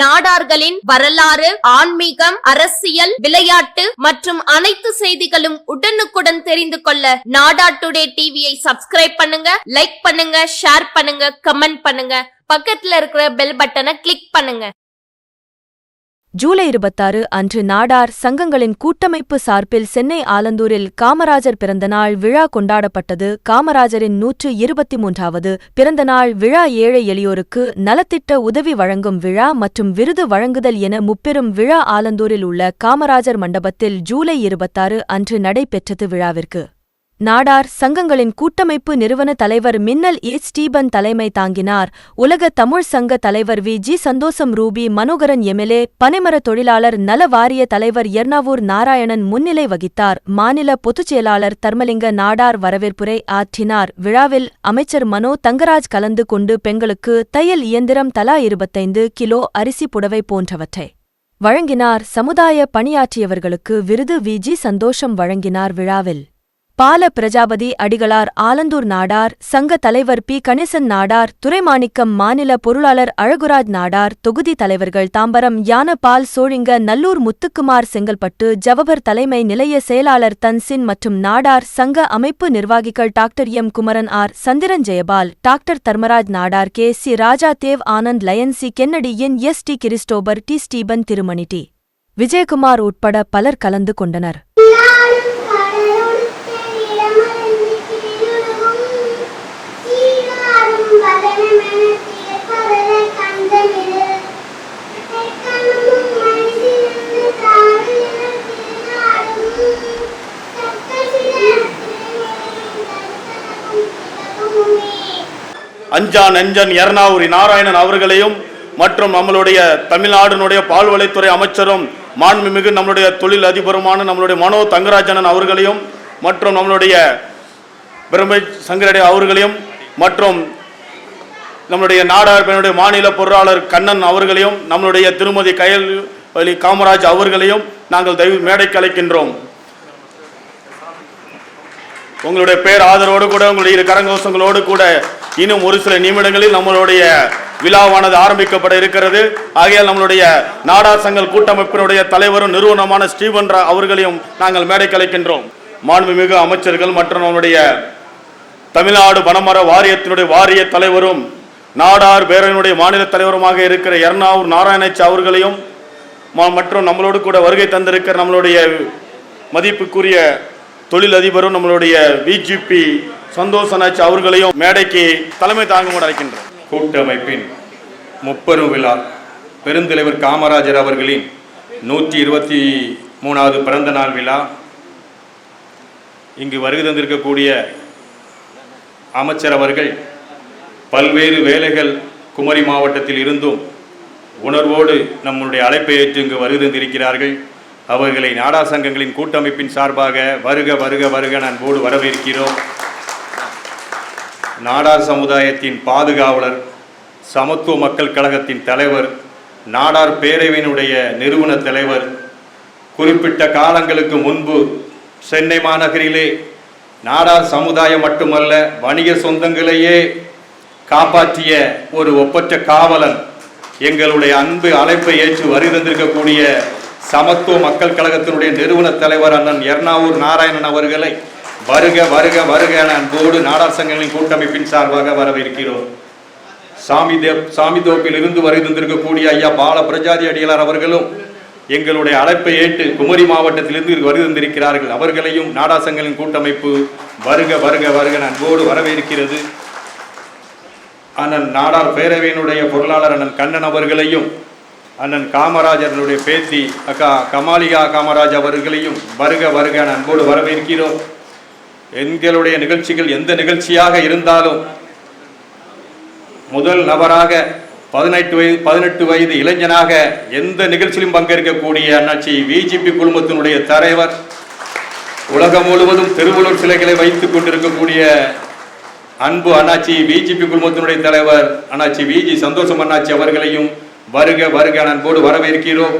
நாடார்களின் வரலாறு ஆன்மீகம் அரசியல் விளையாட்டு மற்றும் அனைத்து செய்திகளும் உடனுக்குடன் தெரிந்து கொள்ள நாடா டுடே டிவியை சப்ஸ்கிரைப் பண்ணுங்க லைக் பண்ணுங்க ஷேர் பண்ணுங்க கமெண்ட் பண்ணுங்க. பக்கத்துல இருக்கிற பெல் பட்டனை கிளிக் பண்ணுங்க. ஜூலை இருபத்தாறு அன்று நாடார் சங்கங்களின் கூட்டமைப்பு சார்பில் சென்னை ஆலந்தூரில் காமராஜர் பிறந்தநாள் விழா கொண்டாடப்பட்டது. காமராஜரின் நூற்று இருபத்தி மூன்றாவது பிறந்தநாள் விழா ஏழை எளியோருக்கு நலத்திட்ட உதவி வழங்கும் விழா மற்றும் விருது வழங்குதல் என முப்பெரும் விழா ஆலந்தூரில் உள்ள காமராஜர் மண்டபத்தில் ஜூலை இருபத்தாறு அன்று நடைபெற்றது விழாவிற்கு. நாடார் சங்கங்களின் கூட்டமைப்பு நிறுவன தலைவர் மின்னல் ஏ. ஸ்டீபன் தலைமை தாங்கினார். உலக தமிழ் சங்க தலைவர் V. G. Santhosham Ruby Manoharan MLA பனைமர தொழிலாளர் நல வாரிய தலைவர் எர்ணாவூர் நாராயணன் முன்னிலை வகித்தார். மாநில பொதுச் செயலாளர் தர்மலிங்க நாடார் வரவேற்புரை ஆற்றினார். விழாவில் அமைச்சர் மனோ தங்கராஜ் கலந்து கொண்டு பெண்களுக்கு தையல் இயந்திரம் தலா இருபத்தைந்து கிலோ அரிசி புடவை போன்றவற்றை வழங்கினார். சமுதாய பணியாற்றியவர்களுக்கு விருது வி. ஜி. சந்தோஷம் வழங்கினார் விழாவில். பால பிரஜாபதி அடிகளார் ஆலந்தூர் நாடார் சங்க தலைவர் பி. கணேசன் நாடார் துரைமாணிக்கம் மாநில பொருளாளர் அழகுராஜ் நாடார் தொகுதி தலைவர்கள் தாம்பரம் யானபால் சோழிங்க நல்லூர் முத்துக்குமார் செங்கல்பட்டு ஜவஹர் தலைமை நிலைய செயலாளர் தன்சின் மற்றும் நாடார் சங்க அமைப்பு நிர்வாகிகள் doctor M. Kumaran R. Chandran Jayapal doctor Dharmaraj Nadar K. C. Raja Dev Anand lion C. Kennedy N. S. T. Christopher T. Stephen Thirumani T. Vijayakumar உட்பட பலர் கலந்து கொண்டனர். அஞ்சான் நஞ்சன் எர்ணாவூரி நாராயணன் அவர்களையும் மற்றும் நம்மளுடைய தமிழ்நாடுனுடைய பால்வளைத்துறை அமைச்சரும் மாண்புமிகு நம்மளுடைய தொழில் அதிபருமான நம்மளுடைய மனோ தங்கராஜனன் அவர்களையும் மற்றும் நம்மளுடைய பிரம்மை சங்கரடைய அவர்களையும் மற்றும் நம்மளுடைய நாடார் பெண்ணுடைய மாநில பொருளாளர் கண்ணன் அவர்களையும் நம்மளுடைய திருமதி கயல் வழி காமராஜ் அவர்களையும் நாங்கள் தயவு மேடைக்கு அழைக்கின்றோம். உங்களுடைய பேர் ஆதரவோடு கூட உங்களுடைய இரு கரங்கோஷங்களோடு கூட இன்னும் ஒரு சில நிமிடங்களில் நம்மளுடைய விழாவானது ஆரம்பிக்கப்பட இருக்கிறது. ஆகையால் நம்மளுடைய நாடார் சங்கல் கூட்டமைப்பினுடைய தலைவரும் நிறுவனமான ஸ்டீவன் ரா அவர்களையும் நாங்கள் மேடை கலைக்கின்றோம் மாண்புமிகு அமைச்சர்கள் மற்றும் நம்முடைய தமிழ்நாடு வனமர வாரியத்தினுடைய வாரிய தலைவரும் நாடார் பேரனுடைய மாநில தலைவருமாக இருக்கிற எர்ணாவூர் நாராயணச்சி அவர்களையும் மற்றும் நம்மளோடு கூட வருகை தந்திருக்கிற நம்மளுடைய மதிப்புக்குரிய தொழில் அதிபரும் நம்மளுடைய விஜிபி சந்தோஷனாச்சு அவர்களையும் மேடைக்கு தலைமை தாங்குமாறு அழைக்கின்றோம். கூட்டமைப்பின் முப்பெரும் விழா பெருந்தலைவர் காமராஜர் அவர்களின் நூற்றி இருபத்தி மூணாவது பிறந்த நாள் விழா. இங்கு வருகை தந்திருக்கக்கூடிய அமைச்சர் அவர்கள் பல்வேறு வேலைகள் குமரி மாவட்டத்தில் இருந்தும் உணர்வோடு நம்முடைய அழைப்பை ஏற்று இங்கு வருகை தந்திருக்கிறார்கள். அவர்களை நாடா சங்கங்களின் கூட்டமைப்பின் சார்பாக வருக வருக வருக அன்போடு வரவேற்கிறோம். நாடார் சமுதாயத்தின் பாதுகாவலர் சமத்துவ மக்கள் கழகத்தின் தலைவர் நாடார் பேரவையினுடைய நிறுவன தலைவர் குறிப்பிட்ட காலங்களுக்கு முன்பு சென்னை மாநகரிலே நாடார் சமுதாயம் மட்டுமல்ல வணிக சொந்தங்களையே காப்பாற்றிய ஒரு ஒப்பற்ற காவலன் எங்களுடைய அன்பு அழைப்பை ஏற்று வருகின்றிருக்கக்கூடிய சமத்துவ மக்கள் கழகத்தினுடைய நிறுவன தலைவர் அண்ணன் எர்ணாவூர் நாராயணன் அவர்களை வருக வருக வருக என அன்போடு நாடார் சங்கங்களின் கூட்டமைப்பின் சார்பாக வரவேற்கிறோம். சாமி தேவ் சாமி தோப்பில் இருந்து வருகின்றிருக்கக்கூடிய ஐயா பால பிரஜாதி அடிகளார் அவர்களும் எங்களுடைய அழைப்பை ஏற்று குமரி மாவட்டத்திலிருந்து வருகின்றிருக்கிறார்கள் அவர்களையும் நாடாசங்களின் கூட்டமைப்பு வருக வருக வருக என அன்போடு வரவேற்கிறது. அண்ணன் நாடார் பேரவையினுடைய பொருளாளர் அண்ணன் கண்ணன் அவர்களையும் அண்ணன் காமராஜர்களுடைய பேத்தி அக்கா கமாலிகா காமராஜ் அவர்களையும் வருக வருக என அன்போடு வரவேற்கிறோம். எங்களுடைய நிகழ்ச்சிகள் எந்த நிகழ்ச்சியாக இருந்தாலும் முதல் நபராக பதினெட்டு வயது பதினெட்டு வயது இளைஞனாக எந்த நிகழ்ச்சியிலும் பங்கேற்கக்கூடிய அண்ணாச்சி விஜிபி குழுமத்தினுடைய தலைவர் உலகம் முழுவதும் திருவள்ளூர் சிலைகளை வைத்துக் கொண்டிருக்கக்கூடிய அன்பு அண்ணாச்சி விஜிபி குழுமத்தினுடைய தலைவர் அண்ணாச்சி விஜி சந்தோஷம் அண்ணாச்சி அவர்களையும் வருக வருக அன்போடு வரவேற்கிறோம்.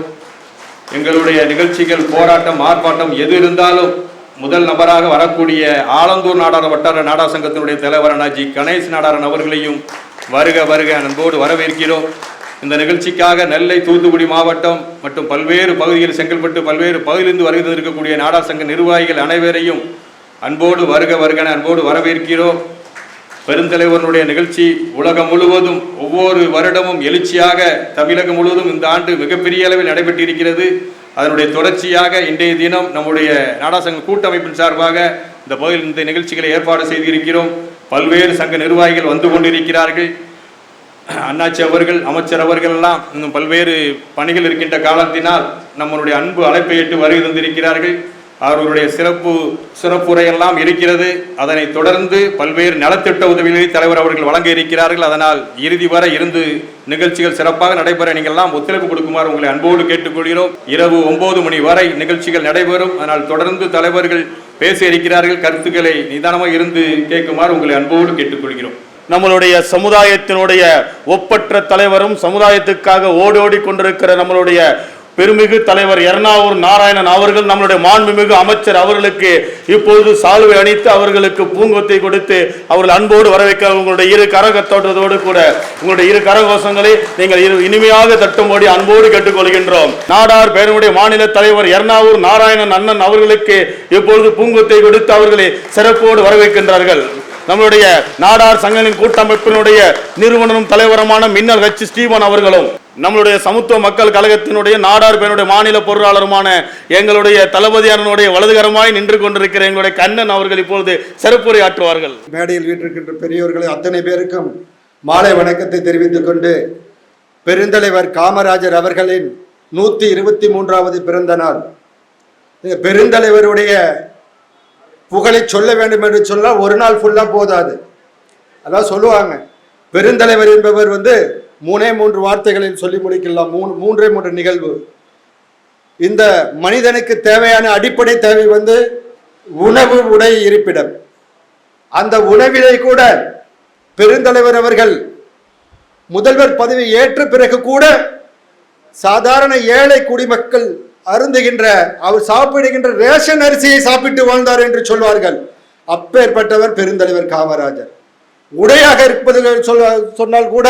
எங்களுடைய நிகழ்ச்சிகள் போராட்டம் ஆர்ப்பாட்டம் எது இருந்தாலும் முதல் நபராக வரக்கூடிய ஆலந்தூர் நாடார வட்டார நாடா சங்கத்தினுடைய தலைவரான ஜி கணேஷ் நாடாரன் அவர்களையும் வருக வருக அன்போடு வரவேற்கிறோம். இந்த நிகழ்ச்சிக்காக நெல்லை தூத்துக்குடி மாவட்டம் மற்றும் பல்வேறு பகுதியில் செங்கல்பட்டு பல்வேறு பகுதியிலிருந்து வருகை தந்திருக்கக்கூடிய நாடார் சங்க நிர்வாகிகள் அனைவரையும் அன்போடு வருக வருகன அன்போடு வரவேற்கிறோம். பெருந்தலைவனுடைய நிகழ்ச்சி உலகம் முழுவதும் ஒவ்வொரு வருடமும் எழுச்சியாக தமிழகம் முழுவதும் இந்த ஆண்டு மிகப்பெரிய அளவில் நடைபெற்றிருக்கிறது. அதனுடைய தொடர்ச்சியாக இன்றைய தினம் நம்முடைய நாடாசங்க கூட்டமைப்பின் சார்பாக இந்த பகுதியில் இந்த நிகழ்ச்சிகளை ஏற்பாடு செய்திருக்கிறோம். பல்வேறு சங்க நிர்வாகிகள் வந்து கொண்டிருக்கிறார்கள். அண்ணாச்சி அவர்கள் அமைச்சர் அவர்கள் எல்லாம் இன்னும் பல்வேறு பணிகள் இருக்கின்ற காலத்தினால் நம்மளுடைய அன்பு அழைப்பை ஏற்று வருகை தந்திருக்கிறார்கள். அவர்களுடைய சிறப்பு சிறப்புரையெல்லாம் இருக்கிறது. அதனைத் தொடர்ந்து பல்வேறு நலத்திட்ட உதவிகளை தலைவர் அவர்கள் வழங்க இருக்கிறார்கள். அதனால் இறுதி வரை இருந்து நிகழ்ச்சிகள் சிறப்பாக நடைபெற நீங்கள் எல்லாம் ஒத்துழைப்பு கொடுக்குமாறு உங்களை அன்போடு கேட்டுக்கொள்கிறோம். இரவு ஒன்பது மணி வரை நிகழ்ச்சிகள் நடைபெறும். அதனால் தொடர்ந்து தலைவர்கள் பேச இருக்கிறார்கள். கருத்துக்களை நிதானமாக இருந்து கேட்குமாறு உங்களை அன்போடு கேட்டுக்கொள்கிறோம். நம்மளுடைய சமுதாயத்தினுடைய ஒப்பற்ற தலைவரும் சமுதாயத்துக்காக ஓடோடி கொண்டிருக்கிற நம்மளுடைய பெருமிகு தலைவர் எர்ணாவூர் நாராயணன் அவர்கள் நம்மளுடைய மாண்புமிகு அமைச்சர் அவர்களுக்கு இப்பொழுது சால்வை அணித்து அவர்களுக்கு பூங்கொத்தை கொடுத்து அவர்கள் அன்போடு வரவேற்க உங்களுடைய இரு கரகத்தோட்டத்தோடு கூட உங்களுடைய இரு கரகோஷங்களை நீங்கள் இரு இனிமையாக தட்டும்படி அன்போடு கேட்டுக்கொள்கின்றோம். நாடார் பேரனுடைய மாநில தலைவர் எர்ணாவூர் நாராயணன் அண்ணன் அவர்களுக்கு இப்பொழுது பூங்கொத்தை கொடுத்து அவர்களை சிறப்போடு வரவேற்கின்றார்கள். நம்மளுடைய நாடார் சங்கங்களின் கூட்டமைப்பினுடைய நிறுவனரும் தலைவருமான மின்னல் ஹெச் ஸ்டீவன் அவர்களும். நம்மளுடைய சமத்துவ மக்கள் கழகத்தினுடைய நாடார் பேருடைய மாநில பொருளாளருமான எங்களுடைய தளபதியாரனுடைய வலதுகரமாய் நின்று கொண்டிருக்கிற எங்களுடைய கண்ணன் அவர்கள் இப்பொழுது சிறப்புரை ஆற்றுவார்கள். மேடையில் வீட்டிருக்கின்ற பெரியோர்களை அத்தனை பேருக்கும் மாலை வணக்கத்தை தெரிவித்துக் கொண்டு பெருந்தலைவர் காமராஜர் அவர்களின் நூற்றி இருபத்தி மூன்றாவது பிறந்த நாள். பெருந்தலைவருடைய புகழை சொல்ல வேண்டும் என்று சொன்னால் ஒரு நாள் ஃபுல்லாக போதாது. அதான் சொல்லுவாங்க. பெருந்தலைவர் என்பவர் வந்து மூணே மூன்று வார்த்தைகளில் சொல்லி முடிக்கலாம். மூணு மூன்றே மூன்று நிகழ்வு. இந்த மனிதனுக்கு தேவையான அடிப்படை தேவை வந்து உணவு உடை இருப்பிடம். அந்த உணவிலே கூட பெருந்தலைவர் அவர்கள் முதல்வர் பதவி ஏற்ற பிறகு கூட சாதாரண ஏழை குடிமக்கள் அருந்துகின்ற அவர் சாப்பிடுகின்ற ரேஷன் அரிசியை சாப்பிட்டு வாழ்ந்தார் என்று சொல்வார்கள். அப்பேற்பட்டவர் பெருந்தலைவர் காமராஜர். உடையாக இருப்பது சொன்னால் கூட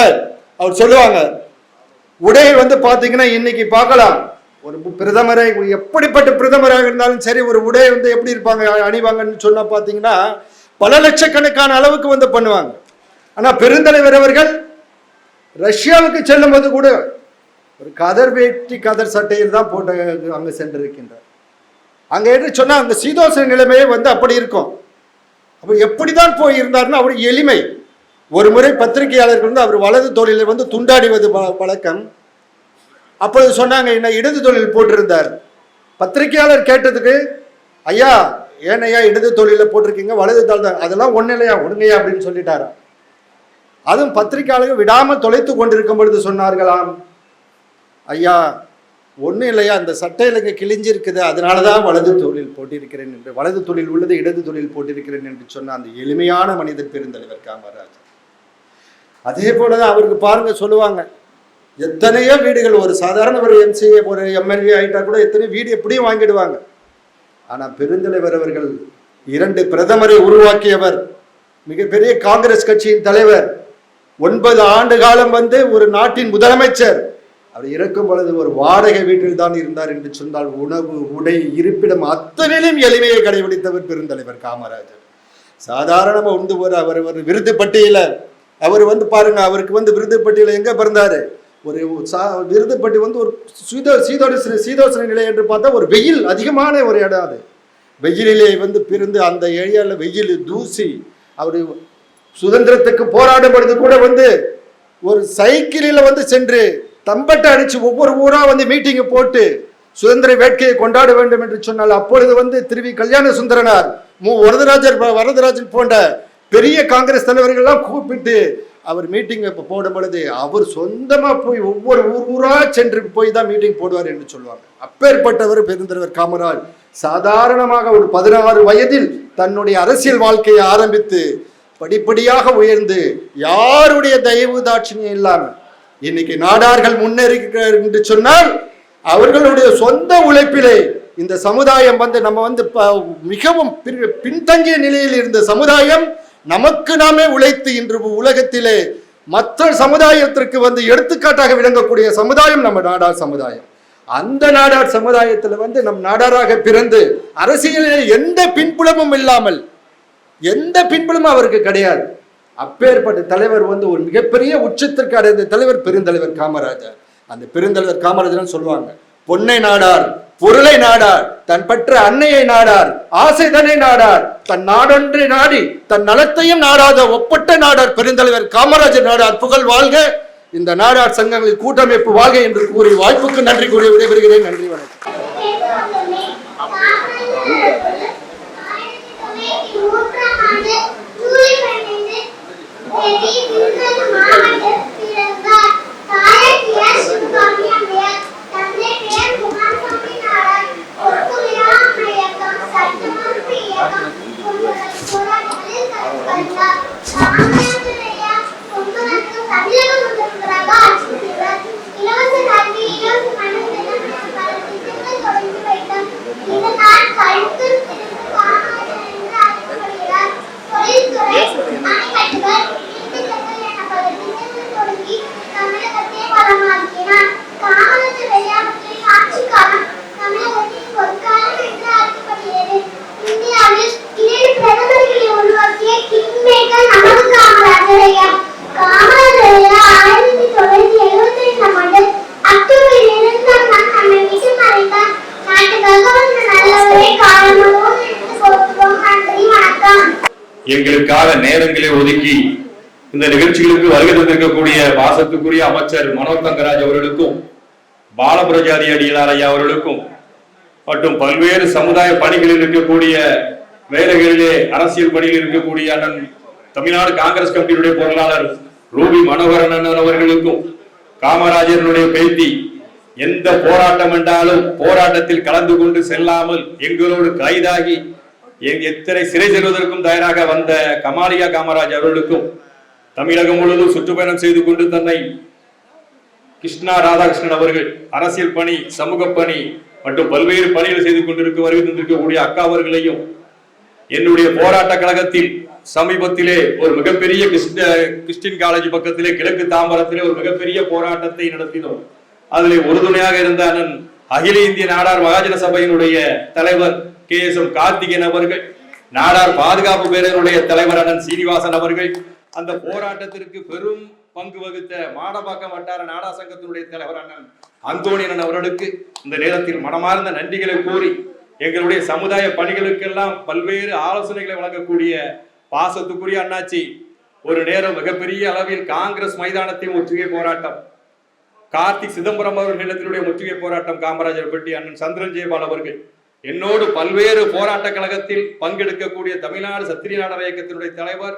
அவர் சொல்லுவாங்க உடை வந்து பார்த்தீங்கன்னா இன்னைக்கு பார்க்கலாம். ஒரு பிரதமரை எப்படிப்பட்ட பிரதமராக இருந்தாலும் சரி ஒரு உடை வந்து எப்படி இருப்பாங்க அணிவாங்கன்னு சொன்னா பார்த்தீங்கன்னா பல லட்சக்கணக்கான அளவுக்கு வந்து பண்ணுவாங்க. ஆனால் பெருந்தலைவர் அவர்கள் ரஷ்யாவுக்கு செல்லும்போது கூட ஒரு கதர் வேட்டி கதர் சட்டையில் தான் போட்டு அங்கே சென்றிருக்கின்றார். அங்கே என்று சொன்னால் அந்த சீதோசன நிலைமையே வந்து அப்படி இருக்கும். அப்போ எப்படி தான் போய் இருந்தார்னா அவர் எளிமை. ஒரு முறை பத்திரிகையாளர்கள் வந்து அவர் வலது தொழிலில் வந்து துண்டாடிவது வழக்கம் அப்பொழுது சொன்னாங்க என்ன இடது தொழில் போட்டிருந்தார். பத்திரிகையாளர் கேட்டதுக்கு ஐயா ஏன் ஐயா இடது தொழில போட்டிருக்கீங்க வலது தாள் தான் அதெல்லாம் ஒன்றும் இல்லையா ஒடுங்கய்யா அப்படின்னு சொல்லிட்டாராம் அதுவும் பத்திரிகையாளர்கள் விடாமல் தொலைத்து கொண்டிருக்கும் பொழுது சொன்னார்களாம் ஐயா ஒன்றும் இல்லையா அந்த சட்டையில் இங்கே கிழிஞ்சிருக்குது அதனால தான் வலது தொழில் போட்டிருக்கிறேன் என்று வலது தொழில் உள்ளது இடது தொழில் போட்டிருக்கிறேன் என்று சொன்ன அந்த எளிமையான மனிதர் பெருந்தலைவர் காமராஜர் அதே போல தான் அவருக்கு பாருங்க சொல்லுவாங்க. எத்தனையோ வீடுகள் ஒரு சாதாரண ஒரு எம்சிஏ ஒரு எம்எல்ஏ ஆகிட்டா கூட எத்தனையோ வீடு எப்படியும் வாங்கிடுவாங்க. ஆனால் பெருந்தலைவர் அவர்கள் இரண்டு பிரதமரை உருவாக்கியவர் மிகப்பெரிய காங்கிரஸ் கட்சியின் தலைவர் ஒன்பது ஆண்டு காலம் வந்து ஒரு நாட்டின் முதலமைச்சர். அவர் இறக்கும் பொழுது ஒரு வாடகை வீட்டில் தான் இருந்தார் என்று சொன்னால் உணவு உடை இருப்பிடம் அத்தனையிலும் எளிமையை கடைபிடித்தவர் பெருந்தலைவர் காமராஜர். சாதாரணமாக உண்டு ஒரு அவர் ஒரு விருது பட்டியலை அவர் வந்து பாருங்க அவருக்கு வந்து விருதுப்பட்டியில் எங்கே பிறந்தார்? ஒரு சா விருதுப்பட்டி வந்து ஒரு சீதோ சீதோட சீதோசன நிலை என்று பார்த்தா ஒரு வெயில் அதிகமான ஒரு இடம் அது. வெயிலிலே வந்து பிறந்து அந்த ஏரியாவில் வெயில் தூசி அவர் சுதந்திரத்துக்கு போராடும் பொழுது கூட வந்து ஒரு சைக்கிளில் வந்து சென்று தம்பட்டை அடித்து ஒவ்வொரு ஊராக வந்து மீட்டிங்கை போட்டு சுதந்திர வேட்கையை கொண்டாட வேண்டும் என்று சொன்னால் அப்பொழுது வந்து திருவி கல்யாண சுந்தரனார் மு. வரதராஜர் வரதராஜன் போன்ற பெரிய காங்கிரஸ் தலைவர்கள்லாம் கூப்பிட்டு அவர் மீட்டிங் இப்போ போடும் பொழுது அவர் சொந்தமாக போய் ஒவ்வொரு ஊர் ஊராக சென்று போய் தான் மீட்டிங் போடுவார் என்று சொல்லுவாங்க. அப்பேற்பட்டவர் பெருந்தலைவர் காமராஜ் சாதாரணமாக ஒரு பதினாறு வயதில் தன்னுடைய அரசியல் வாழ்க்கையை ஆரம்பித்து படிப்படியாக உயர்ந்து யாருடைய தயவு தாட்சியம் இல்லாமல் இன்னைக்கு நாடார்கள் முன்னேறுகிறார் என்று சொன்னால் அவர்களுடைய சொந்த உழைப்பிலே இந்த சமுதாயம் வந்து நம்ம வந்து ப- மிகவும் பின்தங்கிய நிலையில் இருந்த சமுதாயம் நமக்கு நாமே உழைத்து இன்று உலகத்திலே மற்ற சமுதாயத்திற்கு வந்து எடுத்துக்காட்டாக விளங்கக்கூடிய சமுதாயம் நம்ம நாடார் சமுதாயம். அந்த நாடார் சமுதாயத்தில் வந்து நம் நாடாராக பிறந்து அரசியலில் எந்த பின்புலமும் இல்லாமல் எந்த பின்புலமும் அவருக்கு கிடையாது. அப்பேற்பட்ட தலைவர் வந்து ஒரு மிகப்பெரிய உச்சத்திற்கு அடைந்த தலைவர் பெருந்தலைவர் காமராஜர். அந்த பெருந்தலைவர் காமராஜர் சொல்லுவாங்க. பொன்னை நாடார் பொருளை நாடார் தன் பற்ற அன்னையை நாடார் ஆசைதனை நாடார் தன் நாடொன்றை நாடி தன் நலத்தையும் நாடாத ஒப்பட்ட நாடார் பெருந்தலைவர் காமராஜர் நாடார் புகழ் வாழ்க. இந்த நாடார் சங்கங்களின் கூட்டமைப்பு வாழ்க என்று கூறி வாய்ப்புக்கு நன்றி கூறி விடைபெறுகிறேன். நன்றி வணக்கம். பேசுவதுமே காமராஜர் ஆயிரத்தி தொள்ளாயிரத்தி மூன்றாம் ஆண்டு ஜூலை பதினைந்து தேதி விருதுநகர் மாவட்டத்தில் பிறந்தார் தாயார் கே. சிவகாமி அம்மையார் தந்தை பெயர் குமாரசாமி நாடார் ஒத்துழையா இயக்கம் சட்டமன்ற இயக்கம் போன்ற போராட்டங்களில் கலந்து கொண்டார் காமராஜர் ஐயா பொங்கலுக்கு தமிழக முதல்வராக ஆட்சி செய்தார் இலவச கல்வி இலவச மனதில் பல திட்டங்களை தொடங்கி வைத்தார் இதனால் கழுத்து திரு காமராஜர் என்று அழைக்கப்படுகிறார் தொழில்துறை அணைக்கட்டுகள் நீர்த்திட்டங்கள் என பல திட்டங்களை தொடங்கி தமிழகத்தை வளமாக்கினார் காமராஜர் ஐயாவுடைய ஆட்சி காலம் தமிழகத்தின் பொற்காலம் என்று அழைக்கப்படுகிறது இந்தியாவில் இரண்டு பிரதமர்களை உருவாக்கிய கிங் மேக்கர் நமது காமராஜர் ஐயா காமராஜர் ஐயா ஆயிரத்தி தொள்ளாயிரத்தி எழுபத்தி ரெண்டாம் ஆண்டு அக்டோபர் இரண்டாம் நாள் நம்மை விட்டு மறைந்தார் நாட்டுக்காக வந்த நல்லவரே காலமாகவும் எடுத்து போற்றுவோம் நன்றி வணக்கம் எங்களுக்காக நேரங்களை ஒதுக்கி இந்த நிகழ்ச்சிகளுக்கு வருகை தந்திருக்கக்கூடிய பாசத்துக்குரிய அமைச்சர் மனோ தங்கராஜ் அவர்களுக்கும் பாலபிரஜாதி அடிகளார் ஐயா அவர்களுக்கும் மற்றும் பல்வேறு சமுதாய பணிகளில் இருக்கக்கூடிய வேலைகளிலே அரசியல் பணியில் இருக்கக்கூடிய அண்ணன் தமிழ்நாடு காங்கிரஸ் கமிட்டியுடைய பொருளாளர் ரூபி மனோகரன் அவர்களுக்கும் காமராஜரனுடைய பேத்தி எந்த போராட்டம் என்றாலும் போராட்டத்தில் கலந்து கொண்டு செல்லாமல் எங்களோடு கைதாகி எத்தனை சிறை செல்வதற்கும் தயாராக வந்த கமாலியா காமராஜ் அவர்களுக்கும் தமிழகம் முழுவதும் சுற்றுப்பயணம் செய்து கொண்டு தன்னை கிருஷ்ணா ராதாகிருஷ்ணன் அவர்கள் அரசியல் பணி சமூக பணி மற்றும் பல்வேறு பணிகள் செய்து கொண்டிருக்க வருகை தந்திருக்கக்கூடிய அக்கா அவர்களையும் என்னுடைய போராட்ட கழகத்தில் சமீபத்திலே ஒரு மிகப்பெரிய கிறிஸ்ட கிறிஸ்டின் காலேஜ் பக்கத்திலே கிழக்கு தாம்பரத்திலே ஒரு மிகப்பெரிய போராட்டத்தை நடத்தினோம். அதிலே உறுதுணையாக இருந்த அண்ணன் அகில இந்திய நாடார் மகாஜன சபையினுடைய தலைவர் கே எஸ் எம் கார்த்திகேயன் அவர்கள் நாடார் பாதுகாப்பு பேரனுடைய தலைவர் அண்ணன் சீனிவாசன் அவர்கள் அந்த போராட்டத்திற்கு பெரும் பங்கு வகித்த மாடபாக்கம் வட்டார நாடா சங்கத்தினுடைய தலைவர் அண்ணன் அந்தோணியன் அவர்களுக்கு இந்த நேரத்தில் மனமார்ந்த நன்றிகளை கூறி எங்களுடைய சமுதாய பணிகளுக்கெல்லாம் பல்வேறு ஆலோசனைகளை வழங்கக்கூடிய பாசத்துக்குரிய அண்ணாச்சி ஒரு நேரம் மிகப்பெரிய அளவில் காங்கிரஸ் மைதானத்தின் முற்றுகை போராட்டம் கார்த்திக் சிதம்பரம் அவர்கள் இல்லத்தினுடைய முற்றுகை போராட்டம் காமராஜர் பெட்டி அண்ணன் சந்திரன் ஜெயபால் அவர்கள் என்னோடு பல்வேறு போராட்ட கழகத்தில் பங்கெடுக்கக்கூடிய தமிழ்நாடு சத்திரிய நாடக இயக்கத்தினுடைய தலைவர்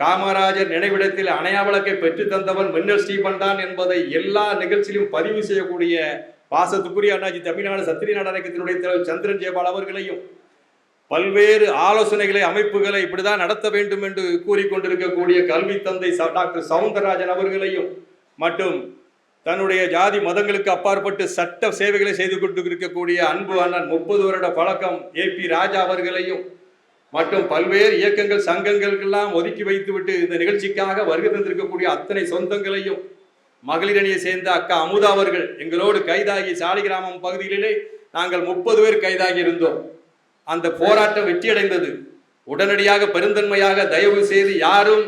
காமராஜர் நினைவிடத்தில் அணையா விளக்கை பெற்று தந்தவன் மின்னல் ஸ்டீபன் தான் என்பதை எல்லா நிகழ்ச்சியிலும் பதிவு செய்யக்கூடிய பாசத்துக்குரிய அண்ணாஜி தமிழ்நாடு சத்திரிய நாடக இயக்கத்தினுடைய தலைவர் சந்திரன் ஜெயபால் அவர்களையும் பல்வேறு ஆலோசனைகளை அமைப்புகளை இப்படிதான் நடத்த வேண்டும் என்று கூறிக்கொண்டிருக்கக்கூடிய கல்வி தந்தை டாக்டர் சவுந்தரராஜன் அவர்களையும் மற்றும் தன்னுடைய ஜாதி மதங்களுக்கு அப்பாற்பட்டு சட்ட சேவைகளை செய்து கொண்டு இருக்கக்கூடிய அன்பு அண்ணன் முப்பது வருட பழக்கம் ஏ பி ராஜா அவர்களையும் மற்றும் பல்வேறு இயக்கங்கள் சங்கங்களுக்கெல்லாம் ஒதுக்கி வைத்துவிட்டு இந்த நிகழ்ச்சிக்காக வருகை தந்திருக்கக்கூடிய அத்தனை சொந்தங்களையும் மகளிர் அணியை சேர்ந்த அக்கா அமுதா அவர்கள் எங்களோடு கைதாகி சாலிகிராமம் பகுதிகளிலே நாங்கள் முப்பது பேர் கைதாகி இருந்தோம். அந்த போராட்டம் வெற்றியடைந்தது. உடனடியாக பெருந்தன்மையாக தயவு செய்து யாரும்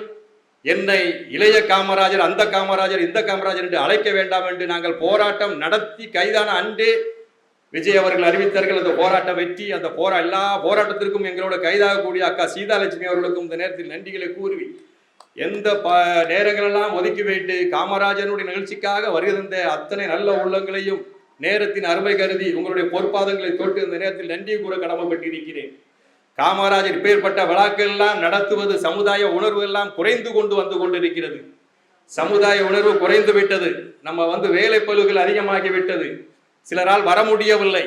என்னை இளைய காமராஜர் அந்த காமராஜர் இந்த காமராஜர் என்று அழைக்க வேண்டாம் என்று நாங்கள் போராட்டம் நடத்தி கைதான அன்றே விஜய் அவர்கள் அறிவித்தார்கள் அந்த போராட்ட வெற்றி அந்த போரா எல்லா போராட்டத்திற்கும் எங்களோட கைதாகக்கூடிய அக்கா சீதாலட்சுமி அவர்களுக்கும் இந்த நேரத்தில் நன்றிகளை கூறுவி எந்த ப நேரங்களெல்லாம் ஒதுக்கி வைத்து காமராஜனுடைய நிகழ்ச்சிக்காக வருகை தந்த அத்தனை நல்ல உள்ளங்களையும் நேரத்தின் அருமை கருதி உங்களுடைய பொற்பாதங்களை தொட்டு இந்த நேரத்தில் நன்றி கூற கடமைப்பட்டிருக்கிறேன். காமராஜர் இப்பேற்பட்ட விழாக்கள் எல்லாம் நடத்துவது சமுதாய உணர்வு எல்லாம் குறைந்து கொண்டு வந்து கொண்டிருக்கிறது. சமுதாய உணர்வு குறைந்து விட்டது. நம்ம வந்து வேலை பழுவுகள் அதிகமாகி விட்டது. சிலரால் வர முடியவில்லை.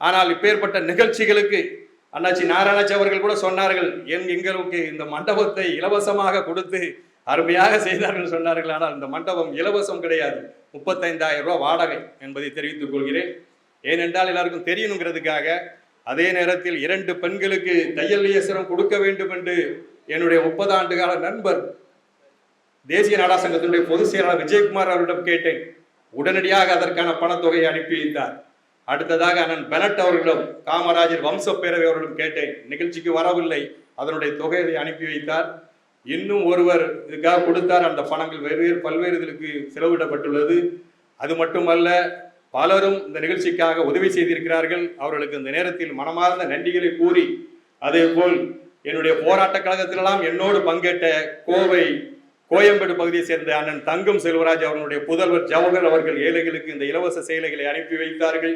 ஆனால் இப்பேற்பட்ட நிகழ்ச்சிகளுக்கு அண்ணாச்சி நாராயணாச்சி அவர்கள் கூட சொன்னார்கள் என் எங்களுக்கு இந்த மண்டபத்தை இலவசமாக கொடுத்து அருமையாக செய்தார்கள் சொன்னார்கள். ஆனால் இந்த மண்டபம் இலவசம் கிடையாது. முப்பத்தைந்தாயிரம் ரூபாய் வாடகை என்பதை தெரிவித்துக் கொள்கிறேன். ஏனென்றால் எல்லாருக்கும் தெரியணுங்கிறதுக்காக அதே நேரத்தில் இரண்டு பெண்களுக்கு தையல் இயசனம் கொடுக்க வேண்டும் என்று என்னுடைய முப்பது ஆண்டு கால நண்பர் தேசிய நாடா சங்கத்தினுடைய பொதுச் செயலாளர் விஜயகுமார் அவரிடம் கேட்டேன். உடனடியாக அதற்கான பணத்தொகையை அனுப்பி வைத்தார். அடுத்ததாக அண்ணன் பெனட் அவர்களிடம் காமராஜர் வம்ச பேரவை அவர்களிடம் கேட்டேன். நிகழ்ச்சிக்கு வரவில்லை. அதனுடைய தொகையை அனுப்பி வைத்தார். இன்னும் ஒருவர் இதுக்காக கொடுத்தார். அந்த பணங்கள் வெவ்வேறு பல்வேறு இதற்கு செலவிடப்பட்டுள்ளது. அது மட்டுமல்ல பலரும் இந்த நிகழ்ச்சிக்காக உதவி செய்திருக்கிறார்கள். அவர்களுக்கு இந்த நேரத்தில் மனமார்ந்த நன்றிகளை கூறி அதேபோல் என்னுடைய போராட்ட கழகத்திலெல்லாம் என்னோடு பங்கேற்ற கோவை கோயம்பேடு பகுதியை சேர்ந்த அண்ணன் தங்கம் செல்வராஜ் அவர்களுடைய புதல்வர் ஜவஹர் அவர்கள் ஏழைகளுக்கு இந்த இலவச செயலைகளை அனுப்பி வைத்தார்கள்.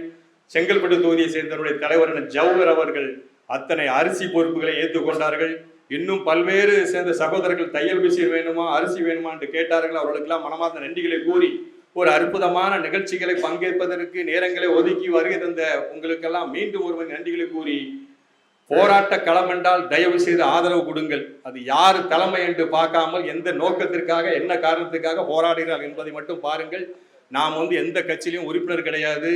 செங்கல்பட்டு தொகுதியை சேர்ந்தவருடைய தலைவர் ஜவஹர் அவர்கள் அத்தனை அரிசி பொறுப்புகளை ஏற்றுக்கொண்டார்கள். இன்னும் பல்வேறு சேர்ந்த சகோதரர்கள் தையல் பிசி வேணுமா அரிசி வேணுமா என்று கேட்டார்கள். அவர்களுக்கெல்லாம் மனமார்ந்த நன்றிகளை கூறி ஒரு அற்புதமான நிகழ்ச்சிகளை பங்கேற்பதற்கு நேரங்களை ஒதுக்கி வருகை தந்த உங்களுக்கெல்லாம் மீண்டும் ஒருவன் நன்றிகளை கூறி போராட்ட களம் என்றால் தயவு செய்து ஆதரவு கொடுங்கள். அது யார் தலைமை என்று பார்க்காமல் எந்த நோக்கத்திற்காக என்ன காரணத்துக்காக போராடுகிறார் என்பதை மட்டும் பாருங்கள். நாம் வந்து எந்த கட்சியிலையும் உறுப்பினர் கிடையாது.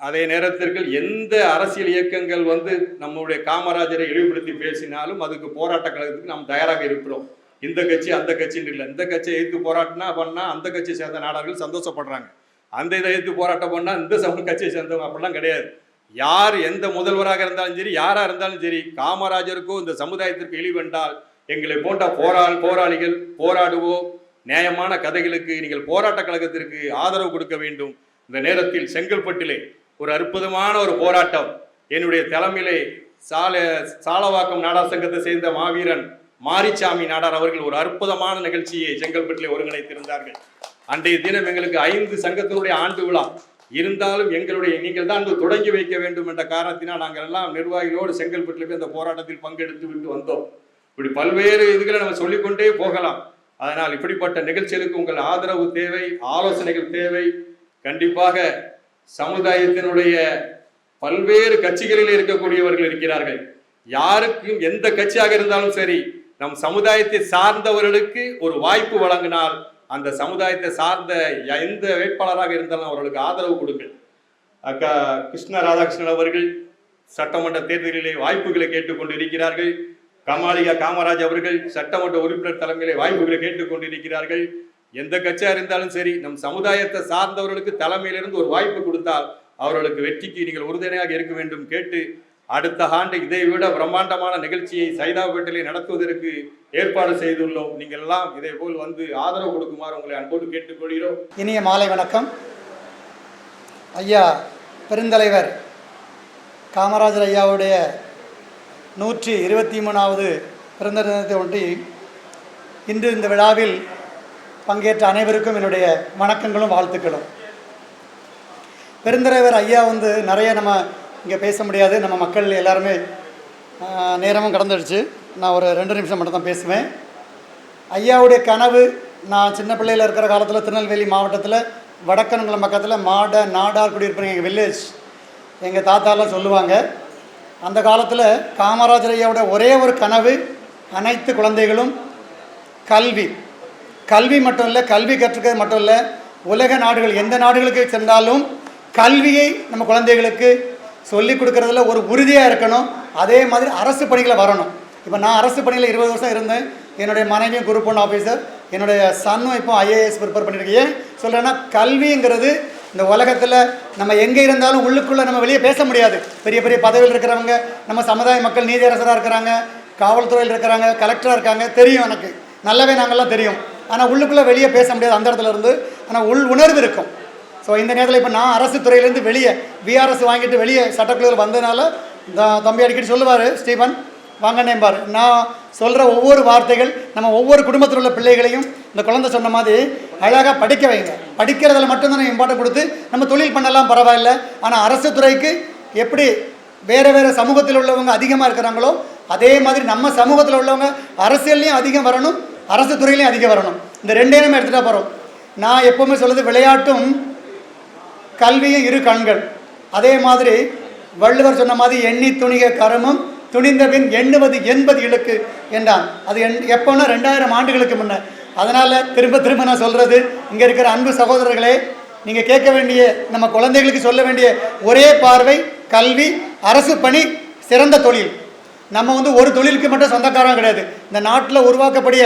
அதே நேரத்திற்கு எந்த அரசியல் இயக்கங்கள் வந்து நம்முடைய காமராஜரை இழிவுபடுத்தி பேசினாலும் அதுக்கு போராட்ட கழகத்துக்கு நாம் தயாராக இருக்கிறோம். இந்த கட்சி அந்த கட்சின்னு இல்லை. இந்த கட்சியை எதிர்த்து போராட்டினா பண்ணால் அந்த கட்சியை சேர்ந்த நாடார்கள் சந்தோஷப்படுறாங்க. அந்த இதை எதிர்த்து போராட்டம் பண்ணால் இந்த சமூக கட்சியை சேர்ந்தவங்க அப்படிலாம் கிடையாது. யார் எந்த முதல்வராக இருந்தாலும் சரி யாராக இருந்தாலும் சரி காமராஜருக்கோ இந்த சமுதாயத்திற்கு இழிவென்றால் எங்களை போன்ற போராள் போராளிகள் போராடுவோம் நியாயமான கதைகளுக்கு நீங்கள் போராட்ட கழகத்திற்கு ஆதரவு கொடுக்க வேண்டும். இந்த நேரத்தில் செங்கல்பட்டிலே ஒரு அற்புதமான ஒரு போராட்டம். என்னுடைய தலைமையிலே சால சாலவாக்கம் நாடா சங்கத்தை சேர்ந்த மாவீரன் மாரிச்சாமி நாடார் அவர்கள் ஒரு அற்புதமான நிகழ்ச்சியை செங்கல்பட்டில் ஒருங்கிணைத்திருந்தார்கள். அன்றைய தினம் எங்களுக்கு ஐந்து சங்கத்தினுடைய ஆண்டு விழா. இருந்தாலும் எங்களுடைய நீங்கள் தான் வந்து தொடங்கி வைக்க வேண்டும் என்ற காரணத்தினால் நாங்கள் எல்லாம் நிர்வாகிகளோடு செங்கல்பட்டில் போய் அந்த போராட்டத்தில் பங்கெடுத்து விட்டு வந்தோம். இப்படி பல்வேறு இதுகளை நம்ம சொல்லிக்கொண்டே போகலாம். அதனால் இப்படிப்பட்ட நிகழ்ச்சிகளுக்கு உங்கள் ஆதரவு தேவை ஆலோசனைகள் தேவை. கண்டிப்பாக சமுதாயத்தினுடைய பல்வேறு கட்சிகளில் இருக்கக்கூடியவர்கள் இருக்கிறார்கள். யாருக்கும் எந்த கட்சியாக இருந்தாலும் சரி நம் சமுதாயத்தை சார்ந்தவர்களுக்கு ஒரு வாய்ப்பு வழங்கினால் அந்த சமுதாயத்தை சார்ந்த எந்த வேட்பாளராக இருந்தாலும் அவர்களுக்கு ஆதரவு கொடுங்கள். அக்கா கிருஷ்ண ராதாகிருஷ்ணன் அவர்கள் சட்டமன்ற தேர்தலிலே வாய்ப்புகளை கேட்டுக்கொண்டு இருக்கிறார்கள் கமாலிகா காமராஜ் அவர்கள் சட்டமன்ற உறுப்பினர் தலைமையிலே வாய்ப்புகளை கேட்டுக்கொண்டு இருக்கிறார்கள் எந்த கட்சியா இருந்தாலும் சரி நம் சமுதாயத்தை சார்ந்தவர்களுக்கு தலைமையிலிருந்து ஒரு வாய்ப்பு கொடுத்தால் அவர்களுக்கு வெற்றிக்கு நீங்கள் உறுதுணையாக இருக்க வேண்டும் கேட்டு அடுத்த ஆண்டு இதை விட பிரம்மாண்டமான நிகழ்ச்சியை சைதாப்பேட்டிலே நடத்துவதற்கு ஏற்பாடு செய்துள்ளோம். நீங்கள் எல்லாம் இதே போல் வந்து ஆதரவு கொடுக்குமாறு உங்களை அன்போடு கேட்டுக்கொள்கிறோம். இனிய மாலை வணக்கம். ஐயா பெருந்தலைவர் காமராஜர் ஐயாவுடைய நூற்றி இருபத்தி மூணாவது பிறந்த தினத்தை ஒட்டி இன்று இந்த விழாவில் பங்கேற்ற அனைவருக்கும் என்னுடைய வணக்கங்களும் வாழ்த்துக்களும். பெருந்தலைவர் ஐயா வந்து நிறைய நம்ம இங்கே பேச முடியாது. நம்ம மக்கள் எல்லாருமே நேரமும் கடந்துடுச்சு. நான் ஒரு ரெண்டு நிமிஷம் மட்டும் தான் பேசுவேன். ஐயாவுடைய கனவு நான் சின்ன பிள்ளையில் இருக்கிற காலத்தில் திருநெல்வேலி மாவட்டத்தில் வடக்கன்குளம் பக்கத்தில் மாட நாடார் குடியிருப்பு எங்கள் வில்லேஜ் எங்கள் தாத்தாலாம் சொல்லுவாங்க. அந்த காலத்தில் காமராஜர் ஐயாவோட ஒரே ஒரு கனவு அனைத்து குழந்தைகளும் கல்வி. கல்வி மட்டும் இல்லை கல்வி கற்றுக்கிறது மட்டும் இல்லை உலக நாடுகள் எந்த நாடுகளுக்கு சென்றாலும் கல்வியை நம்ம குழந்தைகளுக்கு சொல்லிக் கொடுக்குறதுல ஒரு உறுதியாக இருக்கணும். அதே மாதிரி அரசு பணிகளை வரணும். இப்போ நான் அரசு பணியில் இருபது வருஷம் இருந்தேன். என்னுடைய மனைவியும் குரூப் ஒன் ஆஃபீஸர் என்னுடைய சன்னும் இப்போ ஐஏஎஸ் ப்ரிப்பேர் பண்ணியிருக்கேன் ஏன் சொல்கிறேன்னா கல்விங்கிறது இந்த உலகத்தில் நம்ம எங்கே இருந்தாலும் உள்ளுக்குள்ளே நம்ம வெளியே பேச முடியாது. பெரிய பெரிய பதவியில் இருக்கிறவங்க நம்ம சமுதாய மக்கள் நீதியரசராக இருக்கிறாங்க காவல்துறையில் இருக்கிறாங்க கலெக்டராக இருக்காங்க தெரியும் எனக்கு. நல்லாவே நாங்கள்லாம் தெரியும். ஆனால் உள்ளுக்குள்ளே வெளியே பேச முடியாது அந்த இடத்துல இருந்து. ஆனால் உள் உணர்வு இருக்கும். ஸோ இந்த நேரத்தில் இப்போ நான் அரசு துறையிலேருந்து வெளியே விஆர்எஸ் வாங்கிட்டு வெளியே சட்டக்குழுவில் வந்ததுனால த- தம்பி அடிக்கடி சொல்லுவார் ஸ்டீபன் வாங்கன்னேம்பார் நான் சொல்கிற ஒவ்வொரு வார்த்தைகள் நம்ம ஒவ்வொரு குடும்பத்தில் உள்ள பிள்ளைகளையும் இந்த குழந்தை சொன்ன மாதிரி அழகாக படிக்க வைங்க. படிக்கிறதுல மட்டும்தான் நம்ம இம்பார்ட்டன் கொடுத்து நம்ம தொழில் பண்ணலாம் பரவாயில்ல. ஆனால் அரசு துறைக்கு எப்படி வேறு வேறு சமூகத்தில் உள்ளவங்க அதிகமாக இருக்கிறாங்களோ அதே மாதிரி நம்ம சமூகத்தில் உள்ளவங்க அரசியல்லையும் அதிகம் வரணும் அரசு துறையிலையும் அதிகம் வரணும். இந்த ரெண்டே நம்ம எடுத்துகிட்டா போகிறோம் நான் எப்போவுமே சொல்கிறது விளையாட்டும் கல்வியும் இரு கண்கள். அதே மாதிரி வள்ளுவர் சொன்ன மாதிரி எண்ணி துணிக கருமம் துணிந்தபின் எண்ணுவது எண்பது இலக்கு என்றான். அது எண் எப்போன்னா ரெண்டாயிரம் ஆண்டுகளுக்கு முன்ன. அதனால் திரும்ப திரும்ப நான் சொல்கிறது இங்கே இருக்கிற அன்பு சகோதரர்களே நீங்கள் கேட்க வேண்டிய நம்ம குழந்தைகளுக்கு சொல்ல வேண்டிய ஒரே பார்வை கல்வி அரசு பணி சிறந்த தொழில். நம்ம வந்து ஒரு தொழிலுக்கு மட்டும் சொந்தக்காரங்க கிடையாது. இந்த நாட்டில் உருவாக்கக்கூடிய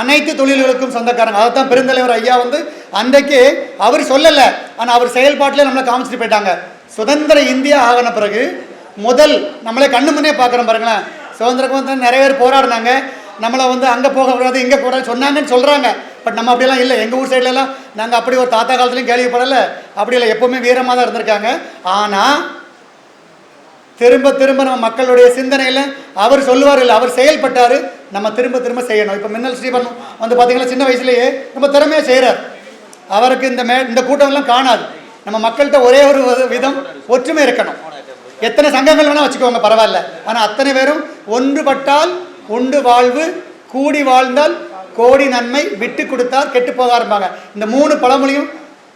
அனைத்து தொழில்களுக்கும் சொந்தக்காரங்க. அதைத்தான் பெருந்தலைவர் ஐயா வந்து அன்றைக்கு அவர் சொல்லலை. ஆனால் அவர் செயல்பாட்டிலே நம்மளை காமிச்சிட்டு போயிட்டாங்க. சுதந்திர இந்தியா ஆகின பிறகு முதல் நம்மளே கண்ணு முன்னே பார்க்குறோம் பாருங்களேன். சுதந்திரக்கு வந்து நிறைய பேர் போராடினாங்க. நம்மளை வந்து அங்கே போக கூடாது இங்கே போகக்கூடாது சொன்னாங்கன்னு சொல்கிறாங்க பட் நம்ம அப்படியெல்லாம் இல்லை. எங்கள் ஊர் சைட்லலாம் நாங்கள் அப்படி ஒரு தாத்தா காலத்துலையும் கேள்விப்படலை. அப்படி இல்லை. எப்போவுமே வீரமாக தான் இருந்திருக்காங்க. ஆனால் திரும்ப திரும்ப நம்ம மக்களுடைய சிந்தனையில் அவர் சொல்லுவார் இல்லை அவர் செயல்பட்டார் நம்ம திரும்ப திரும்ப செய்யணும். இப்போ மின்னல் ஸ்ரீபன் வந்து பார்த்தீங்கன்னா சின்ன வயசுலேயே ரொம்ப திறமையாக செய்கிறார் அவருக்கு இந்த மே இந்த கூட்டம்லாம் காணாது. நம்ம மக்கள்கிட்ட ஒரே ஒரு விதம் ஒற்றுமை இருக்கணும். எத்தனை சங்கங்கள் வேணால் வச்சுக்கோங்க பரவாயில்ல. ஆனால் அத்தனை பேரும் ஒன்றுபட்டால் உண்டு வாழ்வு கூடி வாழ்ந்தால் கோடி நன்மை விட்டு கொடுத்தால் கெட்டு போக இந்த மூணு பழமொழியும்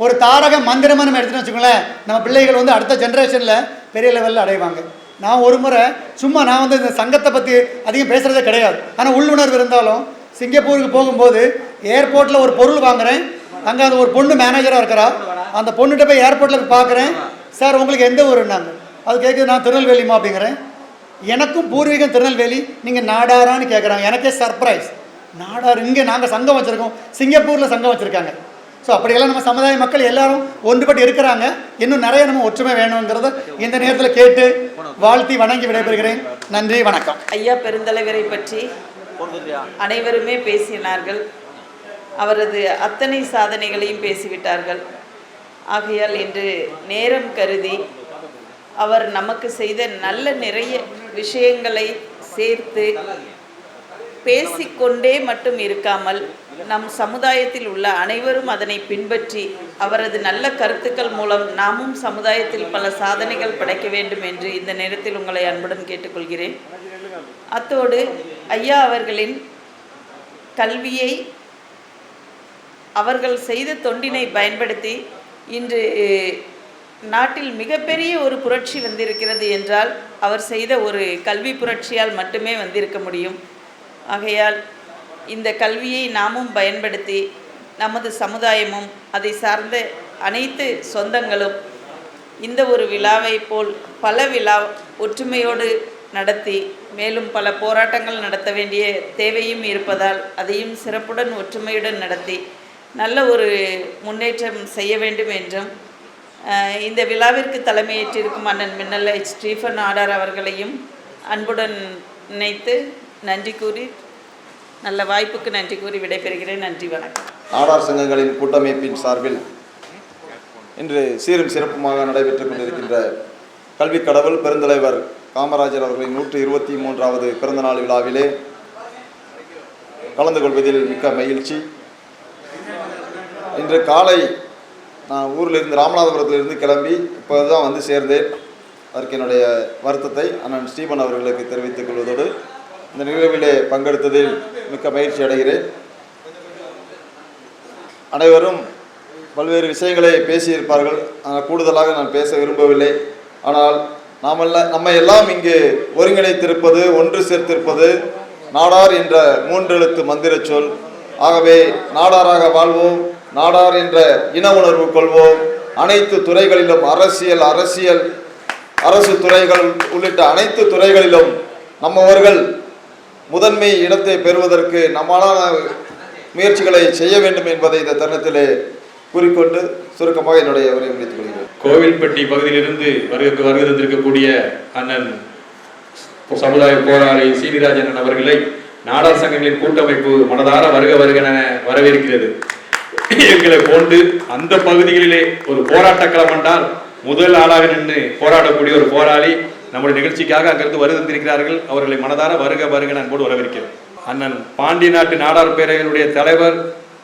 ஒரு தாரக மந்திரமாக நம்ம எடுத்துன்னு வச்சுக்கோங்களேன் நம்ம பிள்ளைகள் வந்து அடுத்த ஜென்ரேஷனில் பெரிய லெவலில் அடைவாங்க. நான் ஒரு முறை சும்மா நான் வந்து இந்த சங்கத்தை பற்றி அதிகம் பேசுகிறதே கிடையாது. ஆனால் உள்ளுணர்வு இருந்தாலும் சிங்கப்பூருக்கு போகும்போது ஏர்போர்ட்டில் ஒரு பொருள் வாங்குறேன். அங்கே அந்த ஒரு பொண்ணு மேனேஜராக இருக்கிறா. அந்த பொண்ணுகிட்ட போய் ஏர்போர்ட்டில் போய் பார்க்குறேன். சார் உங்களுக்கு எந்த ஊருன்னாங்க அது கேட்குது நான் திருநெல்வேலிமா அப்படிங்கிறேன். எனக்கும் பூர்வீகம் திருநெல்வேலி. நீங்கள் நாடாரான்னு கேட்குறாங்க எனக்கே சர்ப்ரைஸ் நாடார் இங்கே நாங்கள் சங்கம் வச்சுருக்கோம். சிங்கப்பூரில் சங்கம் வச்சுருக்காங்க. ஸோ அப்படியெல்லாம் நம்ம சமுதாய மக்கள் எல்லாரும் ஒன்றுபட்டு இருக்கிறாங்க. இன்னும் நிறைய நம்ம ஒற்றுமை வேணுங்கிறத இந்த நேரத்தில் கேட்டு வாழ்த்தி வணங்கி விடைபெறுகிறேன். நன்றி வணக்கம். ஐயா பெருந்தலைவரை பற்றி அனைவருமே பேசினார்கள். அவரது அத்தனை சாதனைகளையும் பேசிவிட்டார்கள். ஆகையால் இன்று நேரம் கருதி அவர் நமக்கு செய்த நல்ல நிறைய விஷயங்களை சேர்த்து பேசிக்கொண்டே மட்டும் இருக்காமல் நம் சமுதாயத்தில் உள்ள அனைவரும் அதனை பின்பற்றி அவரது நல்ல கருத்துக்கள் மூலம் நாமும் சமுதாயத்தில் பல சாதனைகள் படைக்க வேண்டும் என்று இந்த நேரத்தில் உங்களை அன்புடன் கேட்டுக்கொள்கிறேன். அத்தோடு ஐயா அவர்களின் கல்வியை அவர்கள் செய்த தொண்டினை பயன்படுத்தி இன்று நாட்டில் மிகப்பெரிய ஒரு புரட்சி வந்திருக்கிறது என்றால் அவர் செய்த ஒரு கல்வி புரட்சியால் மட்டுமே வந்திருக்க முடியும். ஆகையால் இந்த கல்வியை நாமும் பயன்படுத்தி நமது சமுதாயமும் அதை சார்ந்த அனைத்து சொந்தங்களும் இந்த ஒரு விழாவை போல் பல விழா ஒற்றுமையோடு நடத்தி மேலும் பல போராட்டங்கள் நடத்த வேண்டிய தேவையும் இருப்பதால் அதையும் சிறப்புடன் ஒற்றுமையுடன் நடத்தி நல்ல ஒரு முன்னேற்றம் செய்ய வேண்டும் என்றும் இந்த விழாவிற்கு தலைமையேற்றிருக்கும் அண்ணன் மின்னல் ஸ்டீஃபன் ஆடார் அவர்களையும் அன்புடன் நினைத்து நன்றி கூறி நல்ல வாய்ப்புக்கு நன்றி கூறி விடைபெறுகிறேன். நன்றி வணக்கம். நாடார் சங்கங்களின் கூட்டமைப்பின் சார்பில் இன்று சீரும் சிறப்புமாக நடைபெற்றுக் கொண்டிருக்கின்ற கல்விக் கடவுள் பெருந்தலைவர் காமராஜர் அவர்களின் நூற்றி இருபத்தி மூன்றாவது பிறந்தநாள் விழாவிலே கலந்து கொள்வதில் மிக்க மகிழ்ச்சி. இன்று காலை நான் ஊரிலிருந்து ராமநாதபுரத்திலிருந்து கிளம்பி இப்போது தான் வந்து சேர்ந்தேன். அதற்கு என்னுடைய வருத்தத்தை அண்ணன் ஸ்ரீபன் அவர்களுக்கு தெரிவித்துக் கொள்வதோடு இந்த நிகழ்விலே பங்கெடுத்ததில் மிக்க மகிழ்ச்சி அடைகிறேன். அனைவரும் பல்வேறு விஷயங்களை பேசியிருப்பார்கள். ஆனால் கூடுதலாக நான் பேச விரும்பவில்லை. ஆனால் நாமெல்லாம் நம்ம எல்லாம் இங்கு ஒருங்கிணைத்திருப்பது ஒன்று சேர்த்திருப்பது நாடார் என்ற மூன்றெழுத்து மந்திர சொல் ஆகவே நாடாராக வாழ்வோம் நாடார் என்ற இன உணர்வு கொள்வோம். அனைத்து துறைகளிலும் அரசியல் அரசியல் அரசு துறைகள் உள்ளிட்ட அனைத்து துறைகளிலும் நம்மவர்கள் முதன்மை இடத்தை பெறுவதற்கு நம்மளான முயற்சிகளை செய்ய வேண்டும் என்பதை இந்த தருணத்திலே கூறிக்கொண்டு சுருக்கமாக என்னுடைய உரையை முடித்துக் கொள்கிறேன். கோவில்பட்டி பகுதியிலிருந்து வருகை வருகை தந்திருக்கக்கூடிய அண்ணன் சமுதாய போராளி சீனிராஜன் அவர்களை நாடார் சங்கங்களின் கூட்டமைப்பு மனதார வருக வருக என வரவேற்கிறது. எங்களை போன்று அந்த பகுதிகளிலே ஒரு போராட்ட களம் என்றால் முதல் ஆளாக நின்று போராடக்கூடிய ஒரு போராளி நம்முடைய நிகழ்ச்சிக்காக அங்கிருந்து வருகை அவர்களை மனதார வருக வருக என அன்போடு வரவேற்கிறேன். அண்ணன் பாண்டி நாட்டு நாடார் பேரவையினுடைய தலைவர்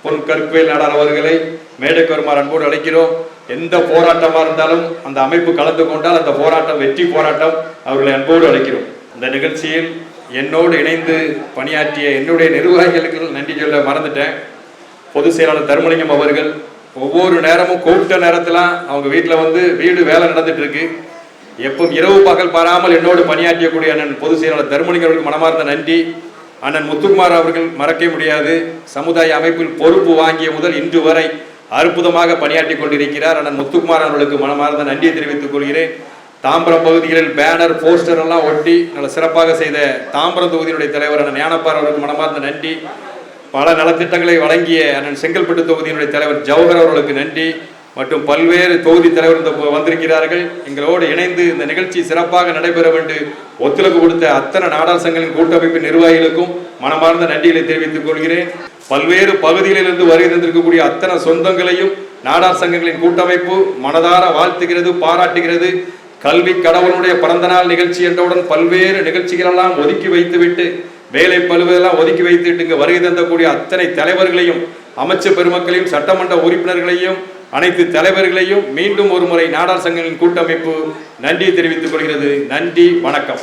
பொன் கருப்பேல் நாடார் அவர்களை மேடைக்கு வருமாறு அன்போடு அழைக்கிறோம். எந்த போராட்டமாக இருந்தாலும் அந்த அமைப்பு கலந்து கொண்டால் அந்த போராட்டம் வெற்றி போராட்டம் அவர்களை அன்போடு அழைக்கிறோம். இந்த நிகழ்ச்சியில் என்னோடு இணைந்து பணியாற்றிய என்னுடைய நிர்வாகிகளுக்கு நன்றி சொல்ல மறந்துட்டேன். பொதுச் செயலாளர் தர்மலிங்கம் அவர்கள் ஒவ்வொரு நேரமும் கூப்பிட்ட நேரத்தில் அவங்க வீட்டில் வந்து வீடு வேலை நடந்துட்டு இருக்கு. எப்பவும் இரவு பகல் பாராமல் என்னோடு பணியாற்றக்கூடிய அண்ணன் பொதுச் செயலாளர் தர்மலிங்கம் அவர்களுக்கு மனமார்ந்த நன்றி. அண்ணன் முத்துக்குமார் அவர்கள் மறக்க முடியாது. சமுதாய அமைப்பில் பொறுப்பு வாங்கிய முதல் இன்று வரை அற்புதமாக பணியாற்றி கொண்டிருக்கிறார் அண்ணன் முத்துக்குமார் அவர்களுக்கு மனமார்ந்த நன்றியை தெரிவித்துக் கொள்கிறேன். தாம்பரம் பகுதிகளில் பேனர் போஸ்டர் எல்லாம் ஒட்டி நல்ல சிறப்பாக செய்த தாம்பரம் தொகுதியினுடைய தலைவர் அண்ணன் ஞானப்பார் அவர்களுக்கு மனமார்ந்த நன்றி. பல நலத்திட்டங்களை வழங்கிய அண்ணன் செங்கல்பட்டு தொகுதியினுடைய தலைவர் ஜவஹர் அவர்களுக்கு நன்றி. மற்றும் பல்வேறு தொகுதி தலைவர் வந்திருக்கிறார்கள். எங்களோடு இணைந்து இந்த நிகழ்ச்சி சிறப்பாக நடைபெற வேண்டும் ஒத்துழைப்பு கொடுத்த அத்தனை நாடார் சங்கங்களின் கூட்டமைப்பு நிர்வாகிகளுக்கும் மனமார்ந்த நன்றிகளை தெரிவித்துக் கொள்கிறேன். பல்வேறு பகுதிகளிலிருந்து வருகிறந்திருக்கக்கூடிய அத்தனை சொந்தங்களையும் நாடார் சங்கங்களின் கூட்டமைப்பு மனதார வாழ்த்துகிறது பாராட்டுகிறது. கல்வி கடவுளுடைய பிறந்தநாள் நிகழ்ச்சி என்றவுடன் பல்வேறு நிகழ்ச்சிகளெல்லாம் ஒதுக்கி வைத்துவிட்டு வேலை பழுவெல்லாம் ஒதுக்கி வைத்துவிட்டு இங்கு வருகை தந்தக்கூடிய அத்தனை தலைவர்களையும் அமைச்சர் பெருமக்களையும் சட்டமன்ற உறுப்பினர்களையும் அனைத்து தலைவர்களையும் மீண்டும் ஒரு முறை நாடார் சங்கங்களின் கூட்டமைப்பு நன்றி தெரிவித்துக் கொள்கிறது. நன்றி வணக்கம்.